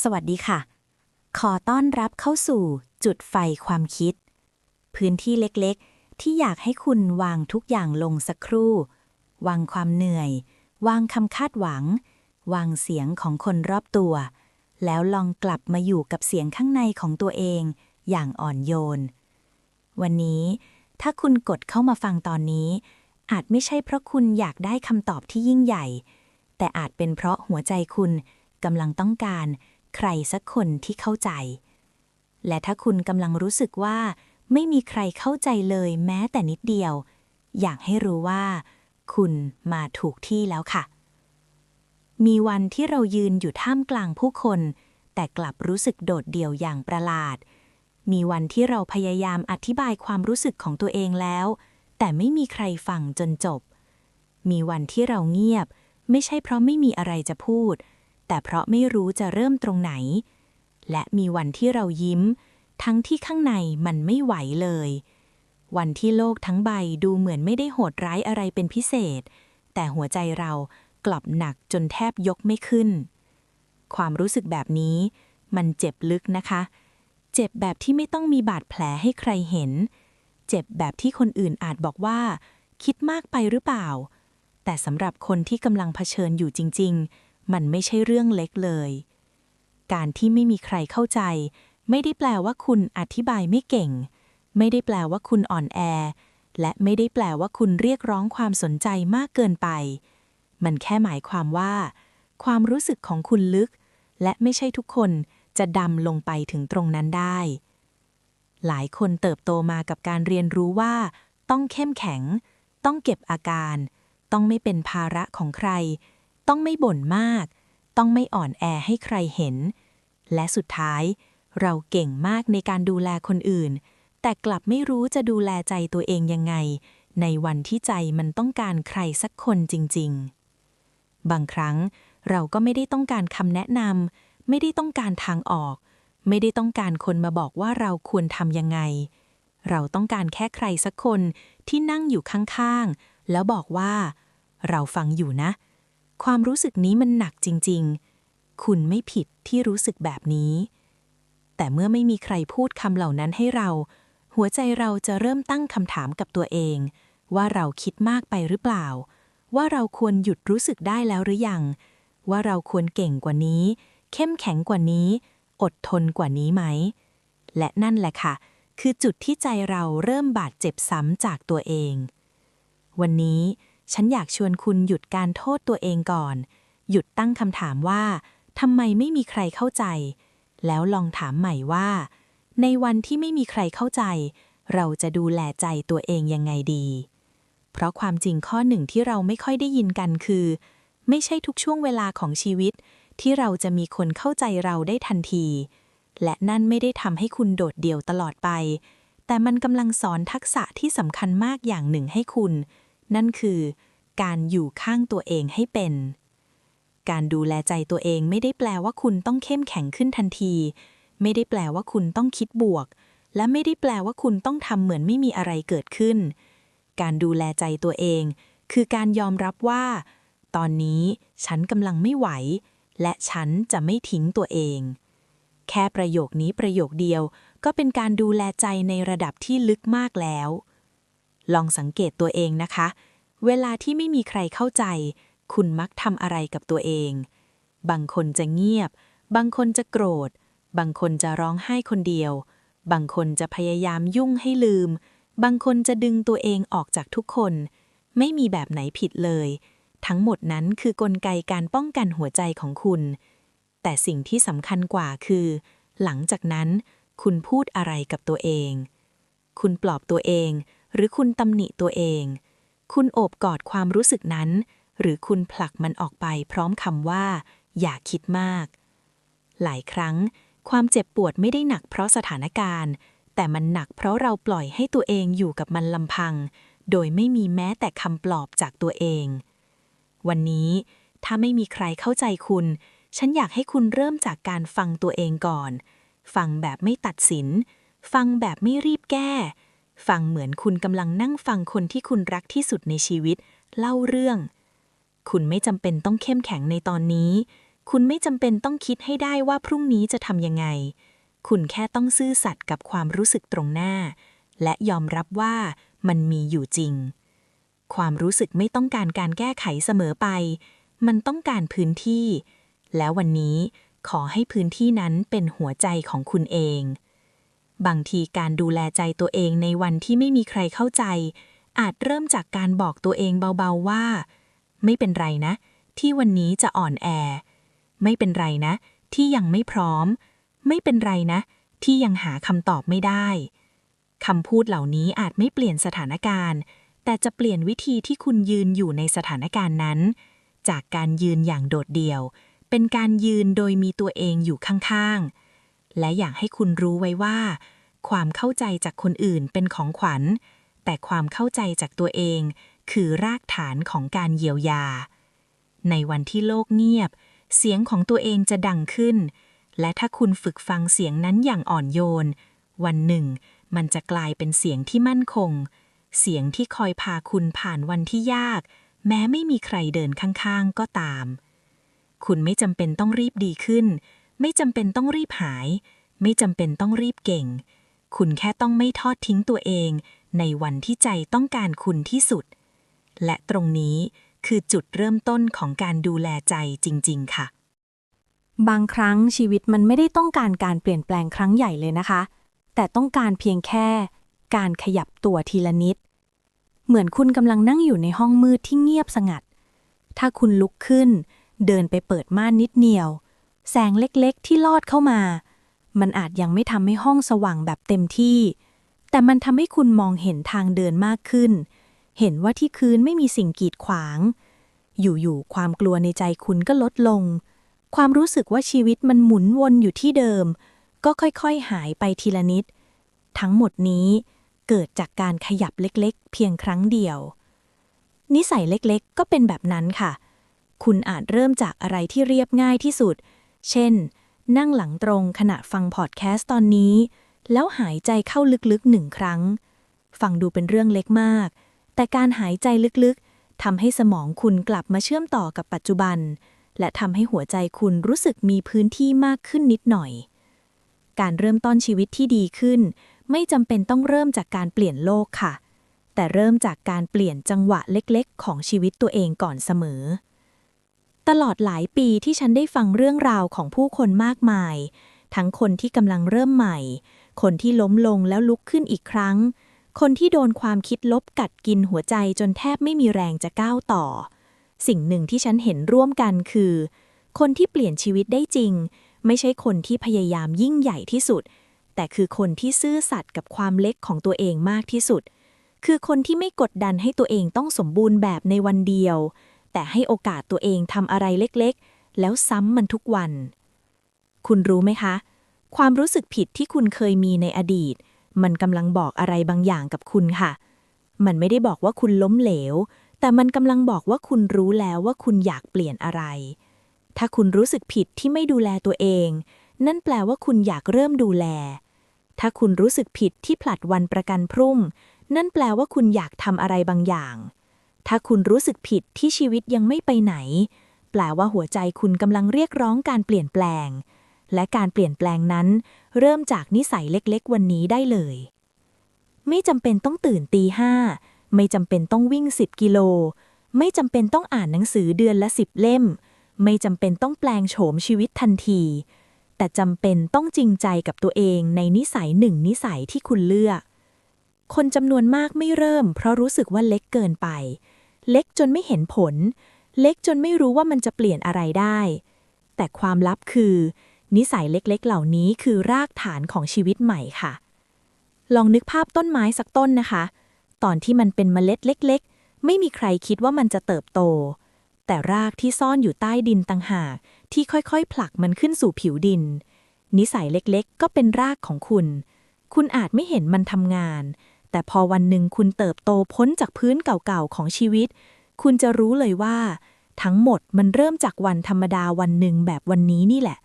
สวัสดีค่ะ ขอต้อนรับเข้าสู่จุดไฟความคิด พื้นที่เล็กๆ ที่อยากให้คุณวางทุกอย่างลงสักครู่ วางความเหนื่อย วางคำคาดหวัง วางเสียงของคนรอบตัว แล้วลองกลับมาอยู่กับเสียงข้างในของตัวเอง อย่างอ่อนโยน วันนี้ถ้าคุณกดเข้ามาฟังตอนนี้ อาจไม่ใช่เพราะคุณอยากได้คำตอบที่ยิ่งใหญ่ แต่อาจเป็นเพราะหัวใจคุณกำลังต้องการ ใครสักคนที่เข้าใจ และถ้าคุณกำลังรู้สึกว่า ไม่มีใครเข้าใจเลยแม้แต่นิดเดียว อยากให้รู้ว่า คุณมาถูกที่แล้วค่ะ มีวันที่เรายืนอยู่ท่ามกลางผู้คน แต่กลับรู้สึกโดดเดี่ยวอย่างประหลาด มีวันที่เราพยายามอธิบายความรู้สึกของตัวเองแล้ว แต่ไม่มีใครฟังจนจบ มีวันที่เราเงียบ ไม่ใช่เพราะไม่มีอะไรจะพูด แต่เพราะไม่รู้จะเริ่มตรงไหน และมีวันที่เรายิ้ม ทั้งที่ข้างในมันไม่ไหวเลย วันที่โลกทั้งใบดูเหมือนไม่ได้โหดร้ายอะไรเป็นพิเศษ แต่หัวใจเรากลับหนักจนแทบยกไม่ขึ้น ความรู้สึกแบบนี้ มันเจ็บลึกนะคะ เจ็บแบบที่ไม่ต้องมีบาดแผลให้ใครเห็น เจ็บแบบที่คนอื่นอาจบอกว่า คิดมากไปหรือเปล่า แต่สำหรับคนที่กำลังเผชิญอยู่จริง ๆ มันไม่ใช่เรื่องเล็กเลย การที่ไม่มีใครเข้าใจ ไม่ได้แปลว่าคุณอธิบายไม่เก่ง ไม่ได้แปลว่าคุณอ่อนแอ และไม่ได้แปลว่าคุณเรียกร้องความสนใจมากเกินไป มันแค่หมายความว่า ความรู้สึกของคุณลึก และไม่ใช่ทุกคนจะดำลงไปถึงตรงนั้นได้ หลายคนเติบโตมากับการเรียนรู้ว่า ต้องเข้มแข็ง ต้องเก็บอาการ ต้องไม่เป็นภาระของใคร ต้องไม่บ่นมาก ต้องไม่อ่อนแอให้ใครเห็น และสุดท้าย เราเก่งมากในการดูแลคนอื่น แต่กลับไม่รู้จะดูแลใจตัวเองยังไง ในวันที่ใจมันต้องการใครสักคนจริง ๆ บางครั้งเราก็ไม่ได้ต้องการคำแนะนำไม่ได้ต้องการทางออก ไม่ได้ต้องการคนมาบอกว่าเราควรทำยังไง เราต้องการแค่ใครสักคนที่นั่งอยู่ข้างๆ แล้วบอกว่า เราฟังอยู่นะ ความรู้สึกนี้มันหนักจริง ๆ คุณไม่ผิดที่รู้สึกแบบนี้ แต่เมื่อไม่มีใครพูดคำเหล่านั้นให้เรา หัวใจเราจะเริ่มตั้งคำถามกับตัวเอง ว่าเราคิดมากไปหรือเปล่า ว่าเราควรหยุดรู้สึกได้แล้วหรือยัง ว่าเราควรเก่งกว่านี้ เข้มแข็งกว่านี้ อดทนกว่านี้ไหม และนั่นแหละค่ะ คือจุดที่ใจเราเริ่มบาดเจ็บซ้ำจากตัวเอง วันนี้ ฉันอยากชวนคุณหยุดการโทษตัวเองก่อน หยุดตั้งคำถามว่าทำไมไม่มีใครเข้าใจ แล้วลองถามใหม่ว่า ในวันที่ไม่มีใครเข้าใจ เราจะดูแลใจตัวเองยังไงดี เพราะความจริงข้อหนึ่งที่เราไม่ค่อยได้ยินกันคือ ไม่ใช่ทุกช่วงเวลาของชีวิต ที่เราจะมีคนเข้าใจเราได้ทันที และนั่นไม่ได้ทำให้คุณโดดเดี่ยวตลอดไป แต่มันกำลังสอนทักษะที่สำคัญมากอย่างหนึ่งให้คุณ นั่นคือ การอยู่ข้างตัวเองให้เป็น การดูแลใจตัวเองไม่ได้แปลว่าคุณต้องเข้มแข็งขึ้นทันที ไม่ได้แปลว่าคุณต้องคิดบวก และไม่ได้แปลว่าคุณต้องทำเหมือนไม่มีอะไรเกิดขึ้น การดูแลใจตัวเอง คือการยอมรับว่า ตอนนี้ฉันกำลังไม่ไหว และฉันจะไม่ทิ้งตัวเอง แค่ประโยคนี้ประโยคเดียวก็เป็นการดูแลใจในระดับที่ลึกมากแล้ว ลองสังเกตตัวเองนะคะ เวลาที่ไม่มีใครเข้าใจ คุณมักทำอะไรกับตัวเอง บางคนจะเงียบ บางคนจะโกรธ บางคนจะร้องไห้คนเดียว บางคนจะพยายามยุ่งให้ลืม บางคนจะดึงตัวเองออกจากทุกคน ไม่มีแบบไหนผิดเลย ทั้งหมดนั้นคือกลไกการป้องกันหัวใจของคุณ แต่สิ่งที่สำคัญกว่าคือ หลังจากนั้น คุณพูดอะไรกับตัวเอง คุณปลอบตัวเอง หรือคุณตำหนิตัวเอง คุณโอบกอดความรู้สึกนั้น หรือคุณผลักมันออกไปพร้อมคำว่า อย่าคิดมาก หลายครั้ง ความเจ็บปวดไม่ได้หนักเพราะสถานการณ์ แต่มันหนักเพราะเราปล่อยให้ตัวเองอยู่กับมันลำพัง โดยไม่มีแม้แต่คำปลอบจากตัวเอง วันนี้ ถ้าไม่มีใครเข้าใจคุณ ฉันอยากให้คุณเริ่มจากการฟังตัวเองก่อน ฟังแบบไม่ตัดสิน ฟังแบบไม่รีบแก้ ฟังเหมือนคุณกำลังนั่งฟังคนที่คุณรักที่สุดในชีวิต เล่าเรื่อง คุณไม่จำเป็นต้องเข้มแข็งในตอนนี้ คุณไม่จำเป็นต้องคิดให้ได้ว่าพรุ่งนี้จะทำยังไง คุณแค่ต้องซื่อสัตย์กับความรู้สึกตรงหน้า และยอมรับว่ามันมีอยู่จริง ความรู้สึกไม่ต้องการการแก้ไขเสมอไป มันต้องการพื้นที่ แล้ววันนี้ขอให้พื้นที่นั้นเป็นหัวใจของคุณเอง บางทีการดูแลใจตัวเองในวันที่ไม่มีใครเข้าใจ อาจเริ่มจากการบอกตัวเองเบาๆว่า ไม่เป็นไรนะ ที่วันนี้จะอ่อนแอ ไม่เป็นไรนะ ที่ยังไม่พร้อม ไม่เป็นไรนะ ที่ยังหาคำตอบไม่ได้คำพูดเหล่านี้อาจไม่เปลี่ยนสถานการณ์ แต่จะเปลี่ยนวิธีที่คุณยืนอยู่ในสถานการณ์นั้น จากการยืนอย่างโดดเดี่ยว เป็นการยืนโดยมีตัวเองอยู่ข้างๆ และอยากให้คุณรู้ไว้ว่า ความเข้าใจจากคนอื่นเป็นของขวัญ แต่ความเข้าใจจากตัวเอง คือรากฐานของการเยียวยา ในวันที่โลกเงียบ เสียงของตัวเองจะดังขึ้น และถ้าคุณฝึกฟังเสียงนั้นอย่างอ่อนโยน วันหนึ่ง มันจะกลายเป็นเสียงที่มั่นคง เสียงที่คอยพาคุณผ่านวันที่ยาก แม้ไม่มีใครเดินข้างๆก็ตาม คุณไม่จำเป็นต้องรีบดีขึ้น ไม่จำเป็นต้องรีบหาย ไม่จำเป็นต้องรีบเก่ง คุณแค่ต้องไม่ทอดทิ้งตัวเอง ในวันที่ใจต้องการคุณที่สุด และตรงนี้คือจุดเริ่มต้นของการดูแลใจจริง ๆ ค่ะ บางครั้งชีวิตมันไม่ได้ต้องการการเปลี่ยนแปลงครั้งใหญ่เลยนะคะ แต่ต้องการเพียงแค่ การขยับตัวทีละนิด เหมือนคุณกำลังนั่งอยู่ในห้องมืดที่เงียบสงัด ถ้าคุณลุกขึ้น เดินไปเปิดม่านนิดเดียว แสงเล็กๆ ที่ลอดเข้ามา มันอาจยังไม่ทำให้ห้องสว่างแบบเต็มที่ แต่มันทำให้คุณมองเห็นทางเดินมากขึ้น เห็นว่าที่คืนไม่มีสิ่งกีดขวาง อยู่ๆ ความกลัวในใจคุณก็ลดลง ความรู้สึกว่าชีวิตมันหมุนวนอยู่ที่เดิม ก็ค่อยๆ หายไปทีละนิด ทั้งหมดนี้เกิดจากการขยับเล็กๆ เพียงครั้งเดียว นิสัยเล็กๆ ก็เป็นแบบนั้นค่ะ คุณอาจเริ่มจากอะไรที่เรียบง่ายที่สุด เช่น นั่งหลังตรงขณะฟังพอดแคสต์ตอนนี้ แล้วหายใจเข้าลึกๆหนึ่งครั้ง ฟังดูเป็นเรื่องเล็กมาก แต่การหายใจลึกๆทำให้สมองคุณกลับมาเชื่อมต่อกับปัจจุบัน และทำให้หัวใจคุณรู้สึกมีพื้นที่มากขึ้นนิดหน่อย การเริ่มต้นชีวิตที่ดีขึ้น ไม่จำเป็นต้องเริ่มจากการเปลี่ยนโลกค่ะ แต่เริ่มจากการเปลี่ยนจังหวะเล็กๆ ของชีวิตตัวเองก่อนเสมอ ตลอดหลายปีที่ฉันได้ฟังเรื่องราวของผู้คนมากมาย ทั้งคนที่กำลังเริ่มใหม่ คนที่ล้มลงแล้วลุกขึ้นอีกครั้ง คนที่โดนความคิดลบกัดกินหัวใจจนแทบไม่มีแรงจะก้าวต่อ สิ่งหนึ่งที่ฉันเห็นร่วมกันคือ คนที่เปลี่ยนชีวิตได้จริง ไม่ใช่คนที่พยายามยิ่งใหญ่ที่สุด แต่คือคนที่ซื่อสัตย์กับความเล็กของตัวเองมากที่สุด คือคนที่ไม่กดดันให้ตัวเองต้องสมบูรณ์แบบในวันเดียว แต่ให้โอกาสตัวเองทำอะไรเล็กๆ แล้วซ้ำมันทุกวัน คุณรู้ไหมคะ ความรู้สึกผิดที่คุณเคยมีในอดีต มันกำลังบอกอะไรบางอย่างกับคุณค่ะ มันไม่ได้บอกว่าคุณล้มเหลว แต่มันกำลังบอกว่าคุณรู้แล้วว่าคุณอยากเปลี่ยนอะไร ถ้าคุณรู้สึกผิดที่ไม่ดูแลตัวเอง นั่นแปลว่าคุณอยากเริ่มดูแล ถ้าคุณรู้สึกผิดที่ผลัดวันประกันพรุ่ง นั่นแปลว่าคุณอยากทำอะไรบางอย่าง ถ้าคุณรู้สึกผิดที่ชีวิตยังไม่ไปไหน แปลว่าหัวใจคุณกำลังเรียกร้องการเปลี่ยนแปลง และการเปลี่ยนแปลงนั้น เริ่มจากนิสัยเล็กๆ วันนี้ได้เลย ไม่จำเป็นต้องตื่นตีห้า ไม่จำเป็นต้องวิ่ง 10 กิโล ไม่จำเป็นต้องอ่านหนังสือเดือนละสิบเล่ม ไม่จำเป็นต้องแปลงโฉมชีวิตทันที แต่จำเป็นต้องจริงใจกับตัวเองในนิสัยหนึ่งนิสัยที่คุณเลือก คนจำนวนมากไม่เริ่ม เพราะรู้สึกว่าเล็กเกินไป เล็กจนไม่เห็นผล เล็กจนไม่รู้ว่ามันจะเปลี่ยนอะไรได้ แต่ความลับคือ นิสัยเล็กๆ เหล่านี้คือรากฐานของชีวิตใหม่ค่ะ ลองนึกภาพต้นไม้สักต้นนะคะ ตอนที่มันเป็นเมล็ดเล็ก ๆ ไม่มีใครคิดว่ามันจะเติบโต แต่รากที่ซ่อนอยู่ใต้ดินต่างหากที่ค่อยๆ ผลักมันขึ้นสู่ผิวดิน นิสัยเล็กๆ ก็เป็นรากของคุณ คุณอาจไม่เห็นมันทำงาน แต่พอวันหนึ่งคุณเติบโตพ้นจากพื้นเก่าๆของชีวิต คุณจะรู้เลยว่า ทั้งหมดมันเริ่มจากวันธรรมดาวันหนึ่งแบบวันนี้นี่แหละ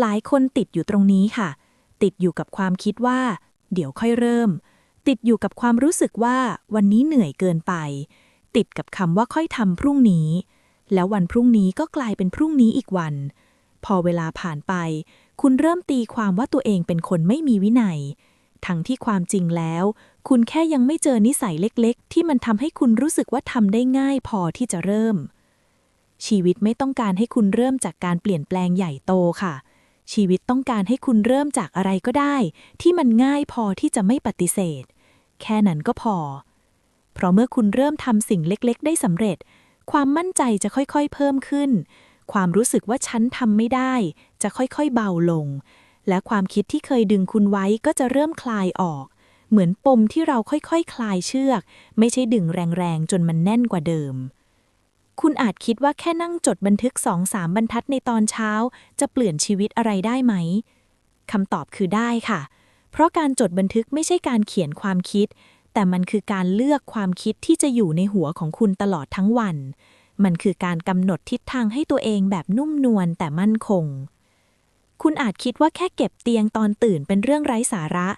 หลายคนติดอยู่ตรงนี้ค่ะ ติดอยู่กับความคิดว่า เดี๋ยวค่อยเริ่ม ติดอยู่กับความรู้สึกว่าวันนี้เหนื่อยเกินไป ติดกับคำว่าค่อยทำพรุ่งนี้ แล้ววันพรุ่งนี้ก็กลายเป็นพรุ่งนี้อีกวัน พอเวลาผ่านไป คุณเริ่มตีความว่าตัวเองเป็นคนไม่มีวินัย ทั้งที่ความจริงแล้ว คุณแค่ยังไม่เจอนิสัยเล็กๆ ที่มันทำให้คุณรู้สึกว่าทำได้ง่ายพอที่จะเริ่ม ชีวิตไม่ต้องการให้คุณเริ่มจากการเปลี่ยนแปลงใหญ่โตค่ะ ชีวิตต้องการให้คุณเริ่มจากอะไรก็ได้ ที่มันง่ายพอที่จะไม่ปฏิเสธ แค่นั้นก็พอ เพราะเมื่อคุณเริ่มทำสิ่งเล็กๆ ได้สำเร็จ ความมั่นใจจะค่อยๆ เพิ่มขึ้น ความรู้สึกว่าฉันทำไม่ได้ จะค่อยๆ เบาลง และความคิดที่เคยดึงคุณไว้ก็จะเริ่มคลายออก เหมือนปมที่เราค่อยๆคคลายเชือก ไม่ใช่ดึงแรงๆ จนมันแน่นกว่าเดิม คุณอาจคิดว่าแค่นั่งจดบันทึกสองสามบรรทัดในตอนเช้า จะเปลี่ยนชีวิตอะไรได้ไหมคำตอบคือได้ค่ะ เพราะการจดบันทึกไม่ใช่การเขียนความคิด แต่มันคือการเลือกความคิดที่จะอยู่ในหัวของคุณตลอดทั้งวัน มันคือการกำหนดทิศทางให้ตัวเองแบบนุ่มนวลแต่มั่นคง คุณอาจคิดว่าแค่เก็บเตียงตอนตื่นเป็นเรื่องไร้สาระ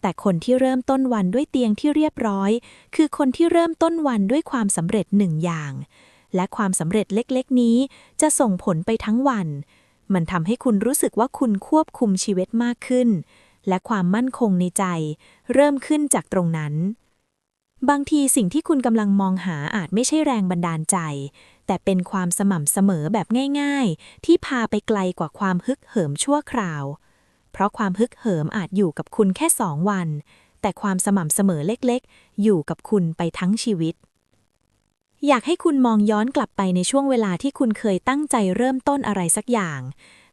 แต่คนที่เริ่มต้นวันด้วยเตียงที่เรียบร้อย คือคนที่เริ่มต้นวันด้วยความสำเร็จหนึ่งอย่าง และความสำเร็จเล็กๆ นี้ จะส่งผลไปทั้งวัน มันทำให้คุณรู้สึกว่าคุณควบคุมชีวิตมากขึ้น และความมั่นคงในใจ เริ่มขึ้นจากตรงนั้น บางทีสิ่งที่คุณกำลังมองหาอาจไม่ใช่แรงบันดาลใจ แต่เป็นความสม่ำเสมอแบบง่าย ๆ ที่พาไปไกลกว่าความฮึกเหิมชั่วคราว เพราะความฮึกเหิมอาจอยู่กับคุณแค่สองวัน แต่ความสม่ำเสมอเล็กๆ อยู่กับคุณไปทั้งชีวิต อยากให้คุณมองย้อนกลับไปในช่วงเวลาที่คุณเคยตั้งใจเริ่มต้นอะไรสักอย่าง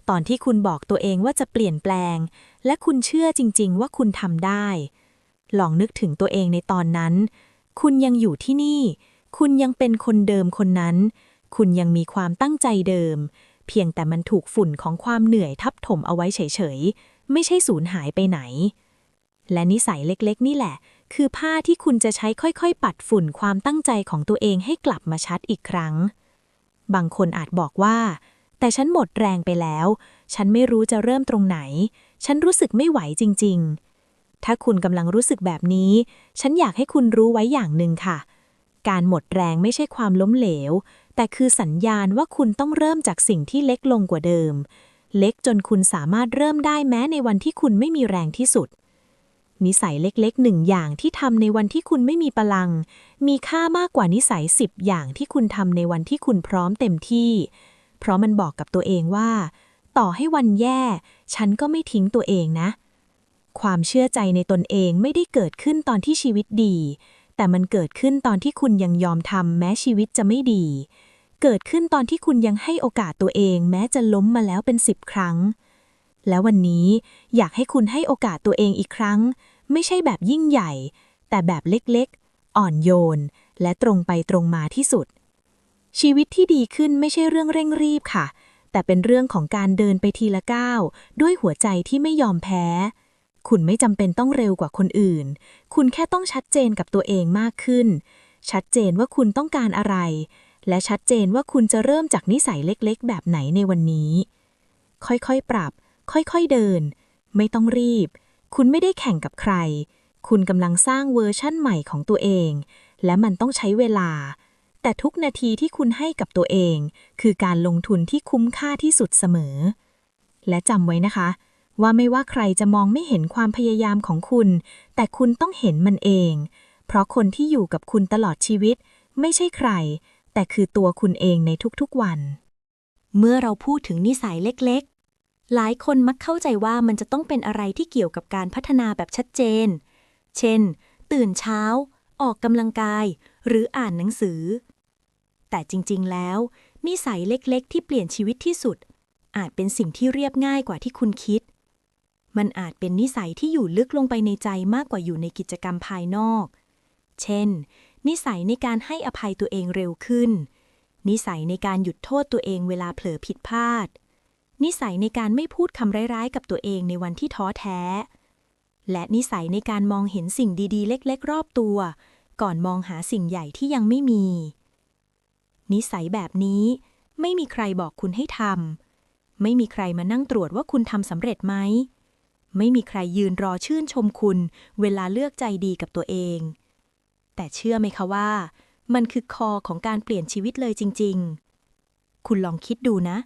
ตอนที่คุณบอกตัวเองว่าจะเปลี่ยนแปลง และคุณเชื่อจริง ๆ ว่าคุณทำได้ ลองนึกถึงตัวเองในตอนนั้น คุณยังอยู่ที่นี่ คุณยังเป็นคนเดิมคนนั้น คุณยังมีความตั้งใจเดิม เพียงแต่มันถูกฝุ่นของความเหนื่อยทับถมเอาไว้เฉยๆ ไม่ใช่สูญหายไปไหน และนิสัยเล็กๆ นี่แหละ คือผ้าที่คุณจะใช้ค่อยๆ ปัดฝุ่นความตั้งใจของตัวเองให้กลับมาชัดอีกครั้ง บางคนอาจบอกว่า แต่ฉันหมดแรงไปแล้ว ฉันไม่รู้จะเริ่มตรงไหน ฉันรู้สึกไม่ไหวจริง ๆ ถ้าคุณกำลังรู้สึกแบบนี้ ฉันอยากให้คุณรู้ไว้อย่างหนึ่งค่ะ การหมดแรงไม่ใช่ความล้มเหลว แต่คือสัญญาณว่าคุณต้องเริ่มจากสิ่งที่เล็กลงกว่าเดิม เล็กจนคุณสามารถเริ่มได้แม้ในวันที่คุณไม่มีแรงที่สุด นิสัยเล็กๆหนึ่งอย่างที่ทำในวันที่คุณไม่มีพลัง มีค่ามากกว่านิสัยสิบอย่างที่คุณทำในวันที่คุณพร้อมเต็มที่ เพราะมันบอกกับตัวเองว่า ต่อให้วันแย่ ฉันก็ไม่ทิ้งตัวเองนะ ความเชื่อใจในตนเองไม่ได้เกิดขึ้นตอนที่ชีวิตดี แต่มันเกิดขึ้นตอนที่คุณยังยอมทำแม้ชีวิตจะไม่ดี เกิดขึ้นตอนที่คุณยังให้โอกาสตัวเอง แม้จะล้มมาแล้วเป็นสิบครั้ง แล้ววันนี้อยากให้คุณให้โอกาสตัวเองอีกครั้ง ไม่ใช่แบบยิ่งใหญ่ แต่แบบเล็กๆ อ่อนโยน และตรงไปตรงมาที่สุด ชีวิตที่ดีขึ้นไม่ใช่เรื่องเร่งรีบค่ะ แต่เป็นเรื่องของการเดินไปทีละก้าวด้วยหัวใจที่ไม่ยอมแพ้ คุณไม่จำเป็นต้องเร็วกว่าคนอื่น คุณแค่ต้องชัดเจนกับตัวเองมากขึ้น ชัดเจนว่าคุณต้องการอะไร และชัดเจนว่าคุณจะเริ่มจากนิสัยเล็กๆ แบบไหนในวันนี้ ค่อยๆ ปรับ ค่อยๆ เดิน ไม่ต้องรีบ คุณไม่ได้แข่งกับใคร คุณกำลังสร้างเวอร์ชั่นใหม่ของตัวเอง และมันต้องใช้เวลา แต่ทุกนาทีที่คุณให้กับตัวเอง คือการลงทุนที่คุ้มค่าที่สุดเสมอ และจำไว้นะคะ ว่าไม่ว่าใครจะมองไม่เห็นความพยายามของคุณ แต่คุณต้องเห็นมันเอง เพราะคนที่อยู่กับคุณตลอดชีวิต ไม่ใช่ใคร แต่คือตัวคุณเองในทุกๆวัน เมื่อเราพูดถึงนิสัยเล็กๆ หลายคนมักเข้าใจว่ามันจะต้องเป็นอะไรที่เกี่ยวกับการพัฒนาแบบชัดเจน เช่น ตื่นเช้า ออกกำลังกาย หรืออ่านหนังสือ แต่จริงๆ แล้ว นิสัยเล็กๆ ที่เปลี่ยนชีวิตที่สุด อาจเป็นสิ่งที่เรียบง่ายกว่าที่คุณคิด มันอาจเป็นนิสัยที่อยู่ลึกลงไปในใจมากกว่าอยู่ในกิจกรรมภายนอก เช่น นิสัยในการให้อภัยตัวเองเร็วขึ้น นิสัยในการหยุดโทษตัวเองเวลาเผลอผิดพลาด นิสัยในการไม่พูดคำร้ายๆกับตัวเองในวันที่ท้อแท้ และนิสัยในการมองเห็นสิ่งดีๆ เล็กๆ รอบตัว ก่อนมองหาสิ่งใหญ่ที่ยังไม่มี นิสัยแบบนี้ไม่มีใครบอกคุณให้ทำไม่มีใครมานั่งตรวจว่าคุณทำสำเร็จไหม ไม่มีใครยืนรอชื่นชมคุณ เวลาเลือกใจดีกับตัวเอง แต่เชื่อไหมคะว่า มันคือคอของการเปลี่ยนชีวิตเลยจริง ๆ คุณลองคิดดูนะ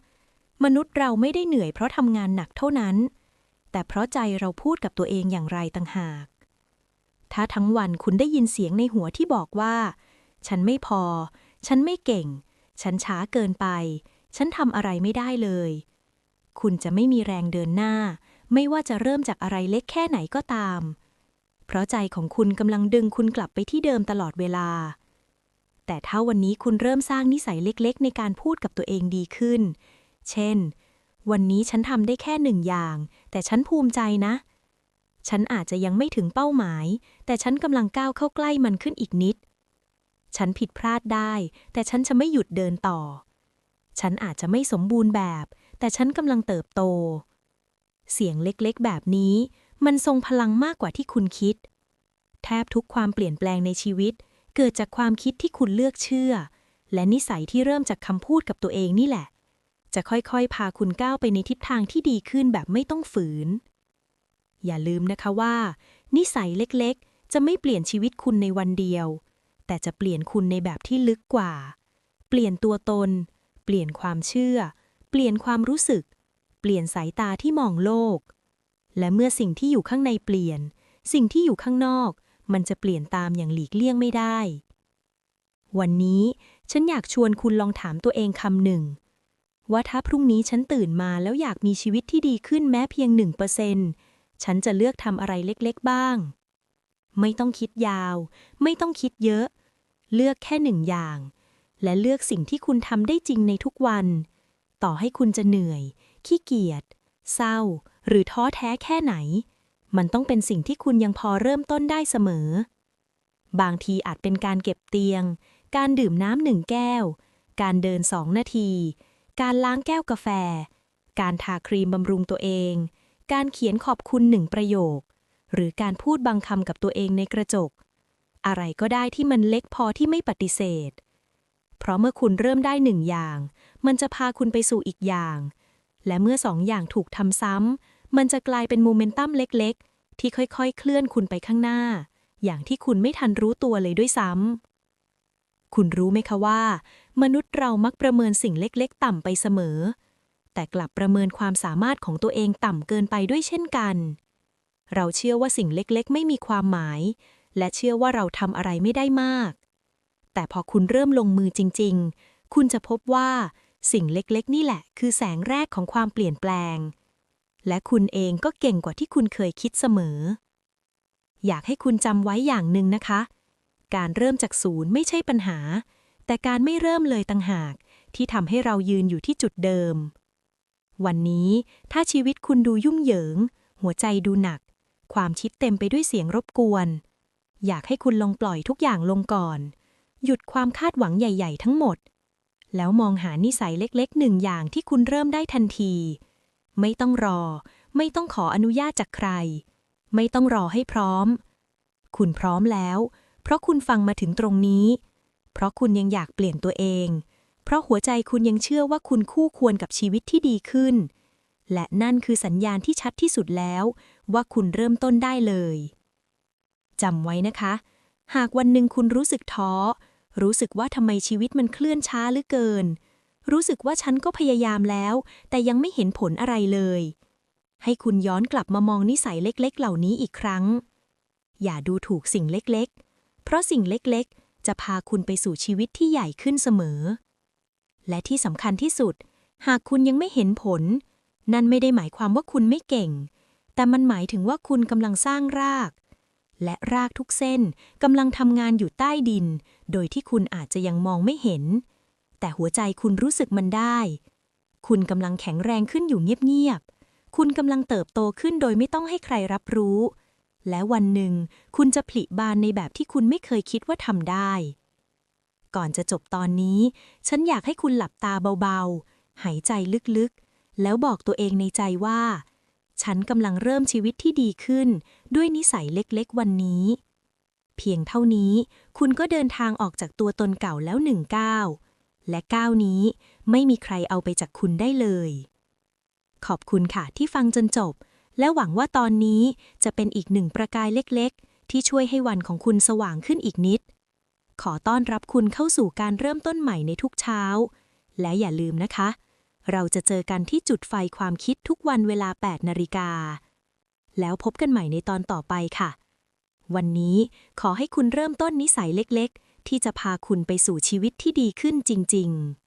มนุษย์เราไม่ได้เหนื่อยเพราะทำงานหนักเท่านั้น แต่เพราะใจเราพูดกับตัวเองอย่างไรต่างหาก ถ้าทั้งวันคุณได้ยินเสียงในหัวที่บอกว่า ฉันไม่พอ ฉันไม่เก่ง ฉันช้าเกินไป ฉันทำอะไรไม่ได้เลย คุณจะไม่มีแรงเดินหน้า ไม่ว่าจะเริ่มจากอะไรเล็กแค่ไหนก็ตาม เพราะใจของคุณกำลังดึงคุณกลับไปที่เดิมตลอดเวลา แต่ถ้าวันนี้คุณเริ่มสร้างนิสัยเล็กๆ ในการพูดกับตัวเองดีขึ้น เช่น วันนี้ฉันทำได้แค่หนึ่งอย่าง แต่ฉันภูมิใจนะ ฉันอาจจะยังไม่ถึงเป้าหมาย แต่ฉันกำลังก้าวเข้าใกล้มันขึ้นอีกนิด ฉันผิดพลาดได้ แต่ฉันจะไม่หยุดเดินต่อ ฉันอาจจะไม่สมบูรณ์แบบ แต่ฉันกำลังเติบโต เสียงเล็กๆ แบบนี้ มันทรงพลังมากกว่าที่คุณคิด แทบทุกความเปลี่ยนแปลงในชีวิต เกิดจากความคิดที่คุณเลือกเชื่อ และนิสัยที่เริ่มจากคำพูดกับตัวเองนี่แหละ จะค่อยๆ พาคุณก้าวไปในทิศทางที่ดีขึ้นแบบไม่ต้องฝืน อย่าลืมนะคะว่า นิสัยเล็กๆ จะไม่เปลี่ยนชีวิตคุณในวันเดียว แต่จะเปลี่ยนคุณในแบบที่ลึกกว่า เปลี่ยนตัวตน เปลี่ยนความเชื่อ เปลี่ยนความรู้สึก เปลี่ยนสายตาที่มองโลก และเมื่อสิ่งที่อยู่ข้างในเปลี่ยน สิ่งที่อยู่ข้างนอก มันจะเปลี่ยนตามอย่างหลีกเลี่ยงไม่ได้ วันนี้ฉันอยากชวนคุณลองถามตัวเองคำหนึ่ง ว่าถ้าพรุ่งนี้ฉันตื่นมาแล้วอยากมีชีวิตที่ดีขึ้นแม้เพียงหนึ่งเปอร์เซ็นฉันจะเลือกทำอะไรเล็กๆบ้าง ไม่ต้องคิดยาว ไม่ต้องคิดเยอะ เลือกแค่หนึ่งอย่าง และเลือกสิ่งที่คุณทำได้จริงในทุกวัน ต่อให้คุณจะเหนื่อย ขี้เกียจ เศร้า หรือท้อแท้แค่ไหน มันต้องเป็นสิ่งที่คุณยังพอเริ่มต้นได้เสมอ บางทีอาจเป็นการเก็บเตียง การดื่มน้ำหนึ่งแก้ว การเดินสองนาที การล้างแก้วกาแฟ การทาครีมบำรุงตัวเอง การเขียนขอบคุณหนึ่งประโยค หรือการพูดบางคำกับตัวเองในกระจก อะไรก็ได้ที่มันเล็กพอที่ไม่ปฏิเสธ เพราะเมื่อคุณเริ่มได้หนึ่งอย่างมันจะพาคุณไปสู่อีกอย่าง และเมื่อสองอย่างถูกทำซ้ำ มันจะกลายเป็นโมเมนตัมเล็กๆ ที่ค่อยๆ เคลื่อนคุณไปข้างหน้า อย่างที่คุณไม่ทันรู้ตัวเลยด้วยซ้ำ คุณรู้ไหมคะว่า มนุษย์เรามักประเมินสิ่งเล็กๆ ต่ำไปเสมอ แต่กลับประเมินความสามารถของตัวเองต่ำเกินไปด้วยเช่นกัน เราเชื่อว่าสิ่งเล็กๆ ไม่มีความหมาย และเชื่อว่าเราทำอะไรไม่ได้มาก แต่พอคุณเริ่มลงมือจริง ๆ คุณจะพบว่า สิ่งเล็กๆ นี่แหละ คือแสงแรกของความเปลี่ยนแปลง และคุณเองก็เก่งกว่าที่คุณเคยคิดเสมอ อยากให้คุณจำไว้อย่างหนึ่งนะคะ การเริ่มจากศูนย์ไม่ใช่ปัญหา แต่การไม่เริ่มเลยต่างหาก ที่ทำให้เรายืนอยู่ที่จุดเดิม วันนี้ถ้าชีวิตคุณดูยุ่งเหยิง หัวใจดูหนัก ความคิดเต็มไปด้วยเสียงรบกวน อยากให้คุณลองปล่อยทุกอย่างลงก่อน หยุดความคาดหวังใหญ่ ๆ ทั้งหมด แล้วมองหานิสัยเล็กๆหนึ่งอย่างที่คุณเริ่มได้ทันที ไม่ต้องรอ ไม่ต้องขออนุญาตจากใคร ไม่ต้องรอให้พร้อม คุณพร้อมแล้ว เพราะคุณฟังมาถึงตรงนี้ เพราะคุณยังอยากเปลี่ยนตัวเอง เพราะหัวใจคุณยังเชื่อว่าคุณคู่ควรกับชีวิตที่ดีขึ้น และนั่นคือสัญญาณที่ชัดที่สุดแล้ว ว่าคุณเริ่มต้นได้เลยจำไว้นะคะ หากวันหนึ่งคุณรู้สึกท้อ รู้สึกว่าทำไมชีวิตมันเคลื่อนช้าเหลือเกิน รู้สึกว่าฉันก็พยายามแล้ว แต่ยังไม่เห็นผลอะไรเลย ให้คุณย้อนกลับมามองนิสัยเล็ก ๆ เหล่านี้อีกครั้ง อย่าดูถูกสิ่งเล็กๆ เพราะสิ่งเล็กๆ จะพาคุณไปสู่ชีวิตที่ใหญ่ขึ้นเสมอ และที่สำคัญที่สุด หากคุณยังไม่เห็นผล นั่นไม่ได้หมายความว่าคุณไม่เก่ง แต่มันหมายถึงว่าคุณกำลังสร้างราก และรากทุกเส้นกำลังทำงานอยู่ใต้ดิน โดยที่คุณอาจจะยังมองไม่เห็น แต่หัวใจคุณรู้สึกมันได้ คุณกำลังแข็งแรงขึ้นอยู่เงียบๆ คุณกำลังเติบโตขึ้นโดยไม่ต้องให้ใครรับรู้ และวันหนึ่ง คุณจะผลิบานในแบบที่คุณไม่เคยคิดว่าทำได้ ก่อนจะจบตอนนี้ ฉันอยากให้คุณหลับตาเบาๆ หายใจลึกๆ แล้วบอกตัวเองในใจว่า ฉันกำลังเริ่มชีวิตที่ดีขึ้น ด้วยนิสัยเล็กๆ วันนี้ เพียงเท่านี้คุณก็เดินทางออกจากตัวตนเก่าแล้วหนึ่งก้าวและก้าวนี้ไม่มีใครเอาไปจากคุณได้เลย ขอบคุณค่ะที่ฟังจนจบ และหวังว่าตอนนี้จะเป็นอีกหนึ่งประกายเล็กๆ ที่ช่วยให้วันของคุณสว่างขึ้นอีกนิด ขอต้อนรับคุณเข้าสู่การเริ่มต้นใหม่ในทุกเช้า และอย่าลืมนะคะ เราจะเจอกันที่จุดไฟความคิดทุกวันเวลา 8 นาฬิกา แล้วพบกันใหม่ในตอนต่อไปค่ะ วันนี้ขอให้คุณเริ่มต้นนิสัยเล็กๆ ที่จะพาคุณไปสู่ชีวิตที่ดีขึ้นจริง ๆ